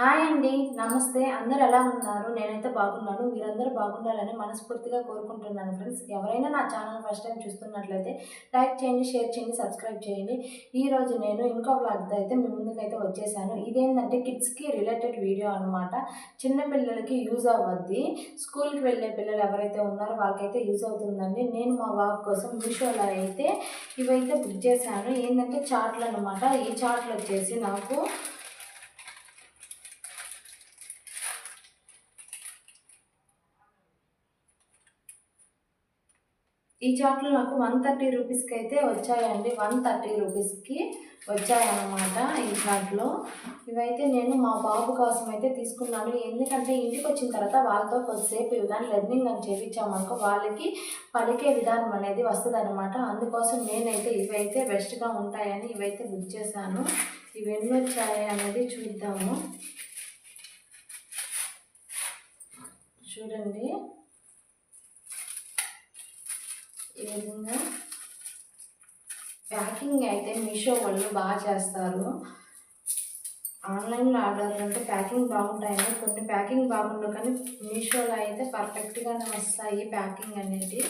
Hi అండి. నమస్తే. అందరు ఎలా ఉన్నారు? నేనైతే బాగున్నాను. మీరందరూ బాగుండాలని మనస్ఫూర్తిగా కోరుకుంటున్నాను ఫ్రెండ్స్. ఎవరైనా నా ఛానల్ ఫస్ట్ టైం చూస్తున్నట్లయితే లైక్ చేయండి షేర్ చేయండి సబ్స్క్రైబ్ చేయండి. ఈ రోజు నేను ఇంకో బ్లాగ్తో అయితే మీ ముందుకైతే వచ్చేసాను. ఇదేంటంటే కిడ్స్కి రిలేటెడ్ వీడియో అనమాట చిన్నపిల్లలకి యూజ్ అవ్వద్ది. స్కూల్కి వెళ్ళే పిల్లలు ఎవరైతే ఉన్నారో వాళ్ళకైతే యూజ్ అవుతుందండి. నేను మా బాబు కోసం మీషోలో అయితే ఇవైతే బుక్ చేశాను. ఏంటంటే చార్ట్లు అనమాట ఈ చార్ట్లు వచ్చేసి నాకు ఈ చాట్లు నాకు వన్ థర్టీ రూపీస్కి అయితే వచ్చాయండి. వన్ థర్టీ రూపీస్కి వచ్చాయన్నమాట ఈ చాట్లు ఇవైతే నేను మా బాబు కోసం అయితే తీసుకున్నాను. ఎందుకంటే ఇంటికి వచ్చిన తర్వాత వాళ్ళతో కొద్దిసేపు ఇవి కానీ లెర్నింగ్ అని చేయించామనుకో వాళ్ళకి పలికే విధానం అనేది వస్తుందన్నమాట. అందుకోసం నేనైతే ఇవైతే బెస్ట్గా ఉంటాయని ఇవైతే బుక్ చేశాను. ఇవి ఎన్ని వచ్చాయి అనేది చూద్దాము. చూడండి. ఈ విధంగా ప్యాకింగ్ అయితే మీషో వాళ్ళు బాగా చేస్తారు. ఆన్లైన్లో ఆర్డర్ అంటే ప్యాకింగ్ బాగుంటాయండి కొన్ని ప్యాకింగ్ బాగుండవు కానీ మీషోలో అయితే పర్ఫెక్ట్గానే వస్తాయి ప్యాకింగ్ అనేది.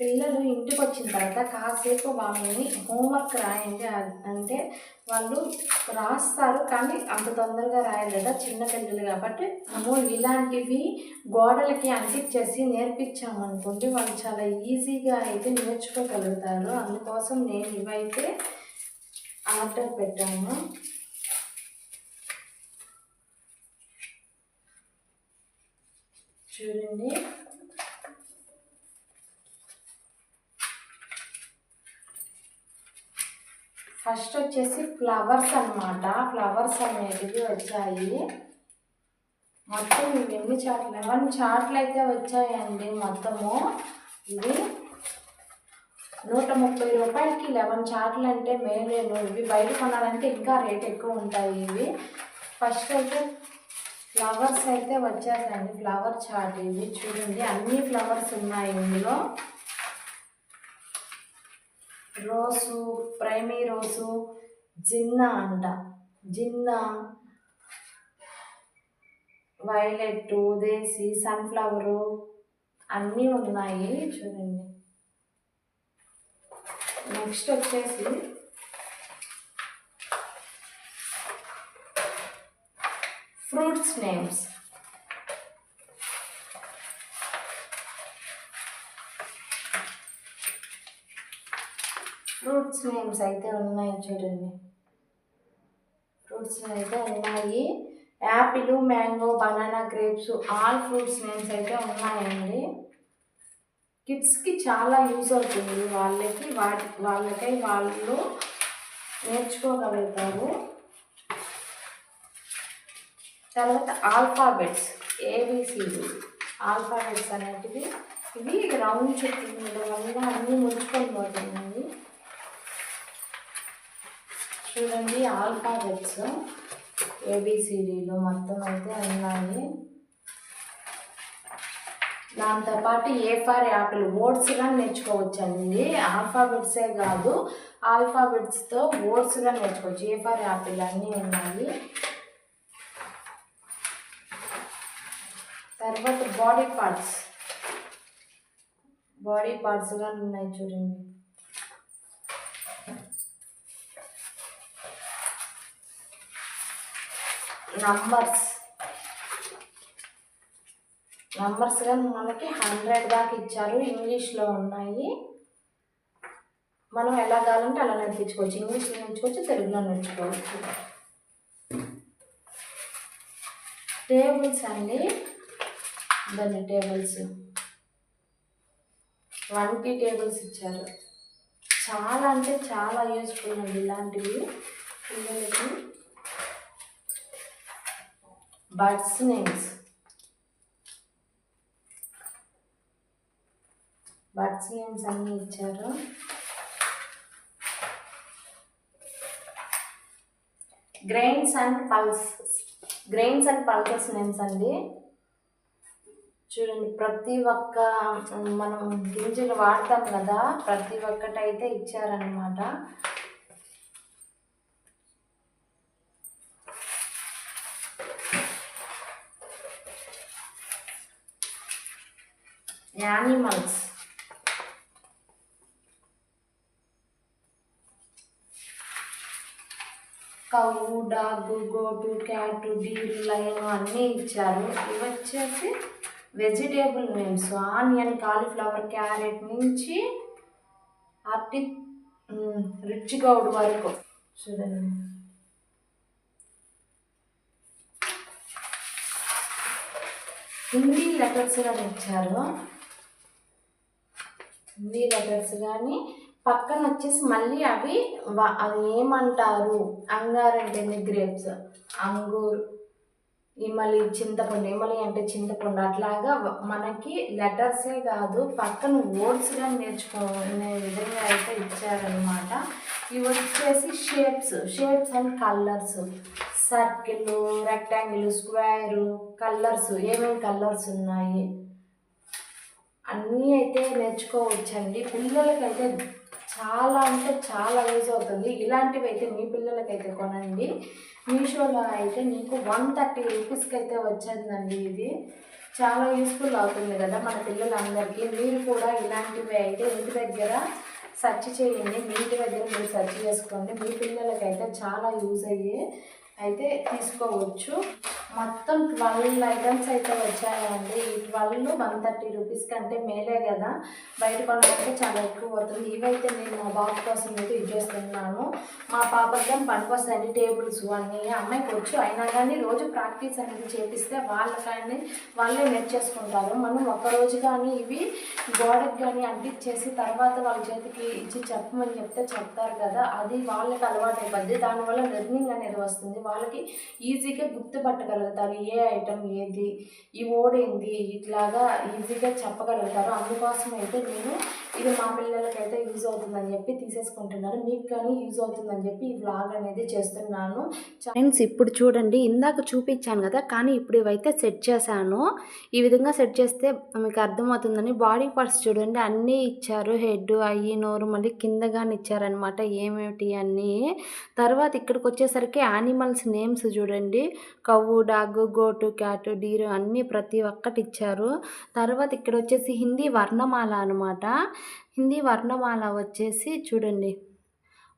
పిల్లలు ఇంటికి వచ్చిన తర్వాత కాసేపు వాళ్ళని హోంవర్క్ రాయండి అంటే వాళ్ళు రాస్తారు కానీ అంత తొందరగా రాయలేదా చిన్న పిల్లలు కాబట్టి మనము ఇలాంటివి గోడలకి అంటించేసి నేర్పించామనుకోండి వాళ్ళు చాలా ఈజీగా అయితే నేర్చుకోగలుగుతారు. అందుకోసం నేను ఇవైతే ఆర్డర్ పెట్టాను. చూడండి. ఫస్ట్ వచ్చేసి ఫ్లవర్స్ అన్నమాట. ఫ్లవర్స్ అనేటివి వచ్చాయి. మొత్తం ఎన్ని చాట్లు లెవెన్ చాట్లు అయితే వచ్చాయండి మొత్తము. ఇవి నూట ముప్పై రూపాయలకి లెవెన్ చాట్లు అంటే మేలేను ఇవి బయట కొనాలంటే ఇంకా రేట్ ఎక్కువ ఉంటాయి ఇవి. ఫస్ట్ అయితే ఫ్లవర్స్ అయితే వచ్చేసాయండి. ఫ్లవర్ చాట్ ఇవి చూడండి. అన్ని ఫ్లవర్స్ ఉన్నాయి ఇందులో. రోసు ప్రైమీ రోసు జిన్నా అంట. జిన్నా వైలెట్ దేశీ సన్ఫ్లవరు అన్నీ ఉన్నాయి చూడండి. నెక్స్ట్ వచ్చేసి ఫ్రూట్స్ నేమ్స్. ఫ్రూట్స్ నేమ్స్ అయితే ఉన్నాయి చూడండి. ఫ్రూట్స్ అయితే ఉన్నాయి. Apple mango banana grapes all fruits names అయితే ఉన్నాయండి. కిడ్స్కి చాలా యూజ్ అవుతుంది. వాళ్ళకి వాటి వాళ్ళకై వాళ్ళు నేర్చుకోగలుగుతారు. తర్వాత ఆల్ఫాబెట్స్ ఏబిసిడి. ఆల్ఫాబెట్స్ అనేటివి ఇవి రౌండ్ చుట్టూ వల్ల అన్నీ ముడుచుకొని పోతున్నాయి. చూడండి ఆల్ఫాబెట్స్ ఏబిసిడీలు మొత్తం అయితే ఉన్నాయి. దాంతోపాటు ఏ ఫర్ యాపిల్ వర్డ్స్గా నేర్చుకోవచ్చండి. ఆల్ఫాబెట్సే కాదు ఆల్ఫాబెట్స్తో వర్డ్స్గా నేర్చుకోవచ్చు. ఏ ఫర్ యాపిల్ అన్నీ ఉన్నాయి. తర్వాత బాడీ పార్ట్స్. బాడీ పార్ట్స్గా ఉన్నాయి చూడండి. నంబర్స్ నంబర్స్ కానీ మనకి హండ్రెడ్ దాకా ఇచ్చారు. ఇంగ్లీష్లో ఉన్నాయి. మనం ఎలా కావాలంటే అలా నేర్పించుకోవచ్చు ఇంగ్లీష్లో నేర్చుకోవచ్చు తెలుగులో నేర్చుకోవచ్చు టేబుల్స్ అండి. దాన్ని టేబుల్స్ వన్కి టేబుల్స్ ఇచ్చారు. చాలా అంటే చాలా యూస్ఫుల్ అండి ఇలాంటివి. పిల్లలకి బర్డ్స్ నేమ్స్ బర్డ్స్ నేమ్స్ అన్నీ ఇచ్చారు grains and pulse grains and pulses names అండి. చూడండి ప్రతి ఒక్క మనం గింజలు వాడతాం కదా ప్రతి ఒక్కటి అయితే ఇచ్చారనమాట animals cow dog goat cat deer lion అన్నీ ఇచ్చారు. ఇవి వచ్చేసి vegetable names onion cauliflower carrot నుంచి అట్టి రిచ్ గౌడ్ వరకు. చూడండి. హిందీ లెటర్స్ కానీ ఇచ్చారు. హిందీ లెటర్స్ కానీ పక్కన వచ్చేసి మళ్ళీ అవి అది ఏమంటారు? అంగార్ అంటే గ్రేప్స్ అంగూర్ ఇమలి చింతపండు ఇమలి అంటే చింతపండు. అట్లాగా మనకి లెటర్సే కాదు పక్కన వర్డ్స్ కానీ నేర్చుకునే విధంగా అయితే ఇచ్చారనమాట ఇవి వచ్చేసి shapes shapes and colours circle rectangle square colours ఏమేమి కలర్స్ ఉన్నాయి? అన్నీ అయితే నేర్చుకోవచ్చండి. పిల్లలకైతే చాలా అంటే చాలా యూజ్ అవుతుంది. ఇలాంటివి అయితే మీ పిల్లలకైతే కొనండి. మీషోలో అయితే మీకు వన్ థర్టీ రూపీస్కి అయితే వచ్చిందండి ఇది. చాలా యూస్ఫుల్ అవుతుంది కదా మన పిల్లలందరికీ. మీరు కూడా ఇలాంటివి అయితే ఇంటి దగ్గర సెర్చ్ చేయండి. మీ ఇంటి దగ్గర మీరు సెర్చ్ చేసుకోండి. మీ పిల్లలకైతే చాలా యూజ్ అయ్యే అయితే తీసుకోవచ్చు. మొత్తం ట్వెల్వ్ ఐటమ్స్ అయితే వచ్చాయండి. ఈ ట్వెల్వ్ వన్ థర్టీ రూపీస్ కంటే మేలే కదా. బయట కొనాలంటే చాలా ఎక్కువ అవుతుంది ఇవైతే నేను మా బాబు కోసం అయితే యూజ్ చేస్తున్నాను. మా పాపకి పనికి వస్తాయండి. టేబుల్స్ అన్నీ. అమ్మాయికి వచ్చు. అయినా కానీ రోజు ప్రాక్టీస్ అనేది చేపిస్తే కానీ వాళ్ళే నేర్చేసుకుంటారు మనం ఒక రోజు కానీ ఇవి గోడకి కానీ అంటించేసి తర్వాత వాళ్ళ చేతికి ఇచ్చి చెప్పమని చెప్తే చెప్తారు కదా. అది వాళ్ళకి అలవాటు అయిపోద్ది దానివల్ల లెర్నింగ్ అనేది వస్తుంది. వాళ్ళకి ఈజీగా గుర్తుపట్టగలుగుతారు ఏ ఐటమ్ ఏది ఈ ఓడేంది ఇట్లాగా ఈజీగా చెప్పగలుగుతారు. అందుకోసం అయితే నేను ఇది మా పిల్లలకైతే యూజ్ అవుతుందని చెప్పి తీసేసుకుంటున్నాను. మీకు కానీ యూజ్ అవుతుందని చెప్పి ఈ బ్లాగ్ అనేది చేస్తున్నాను. ఫ్రెండ్స్ ఇప్పుడు చూడండి ఇందాక చూపించాను కదా కానీ ఇప్పుడు ఇవైతే సెట్ చేశాను. ఈ విధంగా సెట్ చేస్తే మీకు అర్థమవుతుందని బాడీ పార్ట్స్ చూడండి అన్నీ ఇచ్చారు. హెడ్ అయ్యి నోరు మళ్ళీ కింద కానీ ఇచ్చారనమాట ఏమిటి అన్నీ. తర్వాత ఇక్కడికి వచ్చేసరికి యానిమల్స్ నేమ్స్ చూడండి. Cow dog goat cat deer అన్నీ ప్రతి ఒక్కటి ఇచ్చారు. తర్వాత ఇక్కడ వచ్చేసి హిందీ వర్ణమాల అనమాట హిందీ వర్ణమాల వచ్చేసి చూడండి.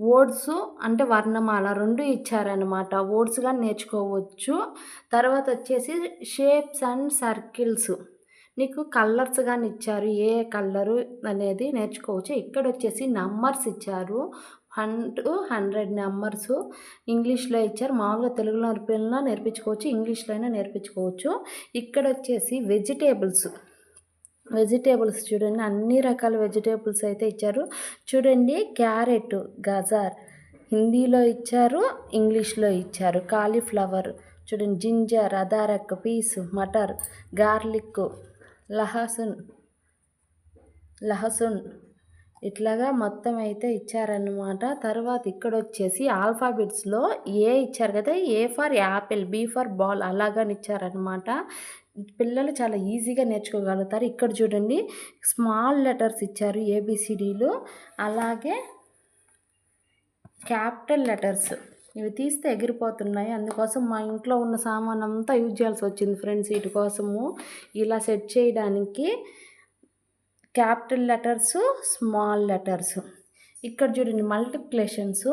వర్డ్స్ అంటే వర్ణమాల రెండు ఇచ్చారనమాట వర్డ్స్గా నేర్చుకోవచ్చు. తర్వాత వచ్చేసి షేప్స్ అండ్ సర్కిల్స్. నీకు కలర్స్ కానీ ఇచ్చారు. ఏ కలరు అనేది నేర్చుకోవచ్చు. ఇక్కడ వచ్చేసి నంబర్స్ ఇచ్చారు. వన్ టు హండ్రెడ్ నెంబర్స్ ఇంగ్లీష్లో ఇచ్చారు. మామూలుగా తెలుగులో నేర్పినా నేర్పించుకోవచ్చు ఇంగ్లీష్లో అయినా నేర్పించుకోవచ్చు. ఇక్కడ వచ్చేసి వెజిటేబుల్స్. వెజిటేబుల్స్ చూడండి అన్ని రకాల వెజిటేబుల్స్ అయితే ఇచ్చారు. చూడండి క్యారెట్ గజార్ హిందీలో ఇచ్చారు ఇంగ్లీష్లో ఇచ్చారు. కాలీఫ్లవర్ చూడండి జింజర్ అదారక్ పీస్ మటర్ గార్లిక్ లహసున్ లహసున్ ఇట్లాగా మొత్తం అయితే ఇచ్చారనమాట తర్వాత ఇక్కడ వచ్చేసి ఆల్ఫాబెట్స్లో ఏ ఇచ్చారు కదా A for apple B for ball అలాగని ఇచ్చారనమాట పిల్లలు చాలా ఈజీగా నేర్చుకోగలుగుతారు. ఇక్కడ చూడండి స్మాల్ లెటర్స్ ఇచ్చారు ఏబిసిడీలు. అలాగే క్యాపిటల్ లెటర్స్ ఇవి తీస్తే ఎగిరిపోతున్నాయి. అందుకోసం మా ఇంట్లో ఉన్న సామాన్ అంతా యూజ్ చేయాల్సి వచ్చింది ఫ్రెండ్స్. వీటి కోసము ఇలా సెట్ చేయడానికి క్యాపిటల్ లెటర్స్ స్మాల్ లెటర్స్. ఇక్కడ చూడండి మల్టిప్లేషన్స్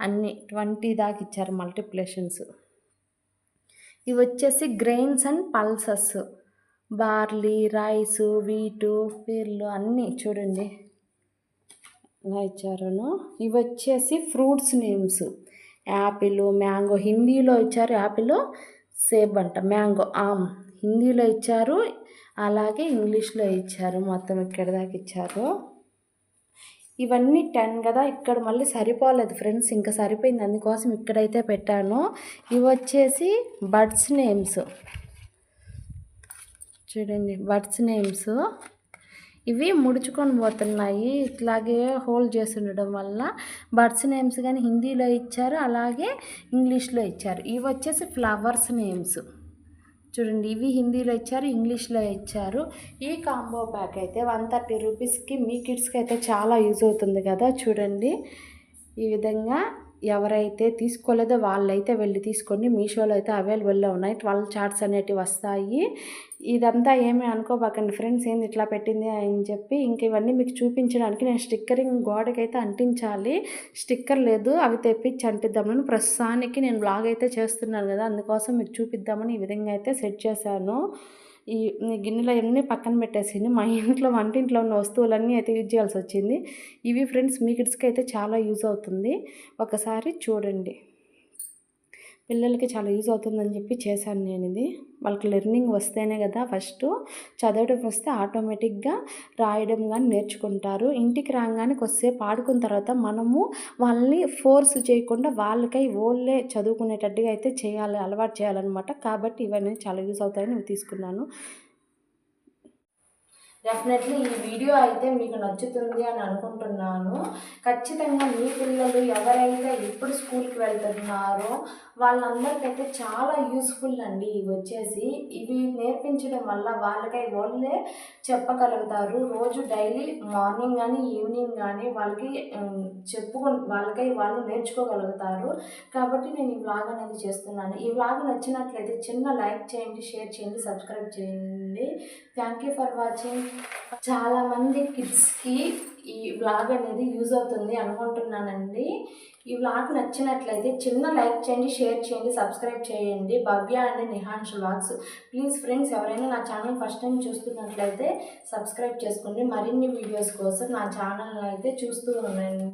అన్ని ట్వంటీ దాకా ఇచ్చారు మల్టిప్లేషన్స్. ఇవి వచ్చేసి grains and pulses. Barley rice వీటు పీర్లు అన్నీ చూడండి. ఇచ్చారును? ఇవి వచ్చేసి ఫ్రూట్స్ నేమ్స్. Apple mango. హిందీలో ఇచ్చారు యాపిల్ సేబ్ అంట. మ్యాంగో. ఆమ్. హిందీలో ఇచ్చారు అలాగే ఇంగ్లీష్లో ఇచ్చారు మొత్తం ఇక్కడ దాకా ఇచ్చారు. ఇవన్నీ టెన్ కదా ఇక్కడ మళ్ళీ సరిపోలేదు ఫ్రెండ్స్ ఇంకా సరిపోయింది. అందుకోసం ఇక్కడైతే పెట్టాను. ఇవి వచ్చేసి బర్డ్స్ నేమ్స్. చూడండి బర్డ్స్ నేమ్స్. ఇవి ముడుచుకొని పోతున్నాయి ఇట్లాగే హోల్డ్ చేసి ఉండడం వల్ల బర్డ్స్ నేమ్స్ కానీ హిందీలో ఇచ్చారు అలాగే ఇంగ్లీష్లో ఇచ్చారు. ఇవి వచ్చేసి ఫ్లవర్స్ నేమ్స్. చూడండి ఇవి హిందీలో ఇచ్చారు ఇంగ్లీష్లో ఇచ్చారు. ఈ కాంబో ప్యాక్ అయితే వన్ థర్టీ రూపీస్కి మీ కిడ్స్కి అయితే చాలా యూజ్ అవుతుంది కదా చూడండి. ఈ విధంగా ఎవరైతే తీసుకోలేదో వాళ్ళైతే వెళ్ళి తీసుకోండి మీషోలో అయితే అవైలబుల్లో ఉన్నాయి. ట్వెల్వ్ చార్ట్స్ అనేటివి వస్తాయి. ఇదంతా ఏమీ అనుకోబాకండి. ఫ్రెండ్స్ ఏంది ఇట్లా పెట్టింది అని చెప్పి ఇంక ఇవన్నీ మీకు చూపించడానికి నేను స్టిక్కరింగ్ గోడకైతే అంటించాలి. స్టిక్కర్ లేదు అవి తెప్పించి అంటిద్దామని ప్రస్తుతానికి నేను బ్లాగ్ అయితే చేస్తున్నాను కదా అందుకోసం మీకు చూపిద్దామని ఈ విధంగా అయితే సెట్ చేశాను. ఈ గిన్నెలు అన్నీ పక్కన పెట్టేసింది. మా ఇంట్లో వంటింట్లో ఉన్న వస్తువులన్నీ అయితే యూజ్ చేయాల్సి వచ్చింది. ఇవి ఫ్రెండ్స్ మీ కిడ్స్కి అయితే చాలా యూజ్ అవుతుంది. ఒకసారి చూడండి. పిల్లలకి చాలా యూజ్ అవుతుందని చెప్పి చేశాను నేను ఇది వాళ్ళకి లెర్నింగ్ వస్తేనే కదా ఫస్ట్ చదవడం వస్తే ఆటోమేటిక్గా రాయడం కానీ నేర్చుకుంటారు. ఇంటికి రాగానే కొద్దిసేపు ఆడుకున్న తర్వాత మనము వాళ్ళని ఫోర్స్ చేయకుండా వాళ్ళకై ఓళ్ళే చదువుకునేటట్టుగా అయితే చేయాలి అలవాటు చేయాలన్నమాట. కాబట్టి ఇవన్నీ చాలా యూజ్ అవుతాయని నేను తీసుకున్నాను. డెఫినెట్లీ ఈ వీడియో అయితే మీకు నచ్చుతుంది అని అనుకుంటున్నాను. ఖచ్చితంగా మీ పిల్లలు ఎవరైతే ఎప్పుడు స్కూల్కి వెళ్తున్నారో వాళ్ళందరికైతే చాలా యూస్ఫుల్ అండి ఇవి వచ్చేసి. ఇవి నేర్పించడం వల్ల వాళ్ళకై వాళ్ళే చెప్పగలుగుతారు. రోజు డైలీ మార్నింగ్ కానీ ఈవినింగ్ కానీ వాళ్ళకి చెప్పుకు వాళ్ళకై వాళ్ళు నేర్చుకోగలుగుతారు. కాబట్టి నేను ఈ వ్లాగ్ అనేది చేస్తున్నాను. ఈ వ్లాగ్ నచ్చినట్లయితే చిన్న లైక్ చేయండి షేర్ చేయండి సబ్స్క్రైబ్ చేయండి. థ్యాంక్ యూ ఫర్ వాచింగ్ చాలామంది కిడ్స్కి ఈ వ్లాగ్ అనేది యూజ్ అవుతుంది అనుకుంటున్నానండి. ఈ వ్లాగ్ నచ్చినట్లయితే చిన్న లైక్ చేయండి షేర్ చేయండి సబ్స్క్రైబ్ చేయండి. Bhavya and Nihans vlogs. Please friends ఎవరైనా నా ఛానల్ ఫస్ట్ టైం చూస్తున్నట్లయితే సబ్స్క్రైబ్ చేసుకోండి. మరిన్ని వీడియోస్ కోసం నా ఛానల్ అయితే చూస్తూ ఉండండి.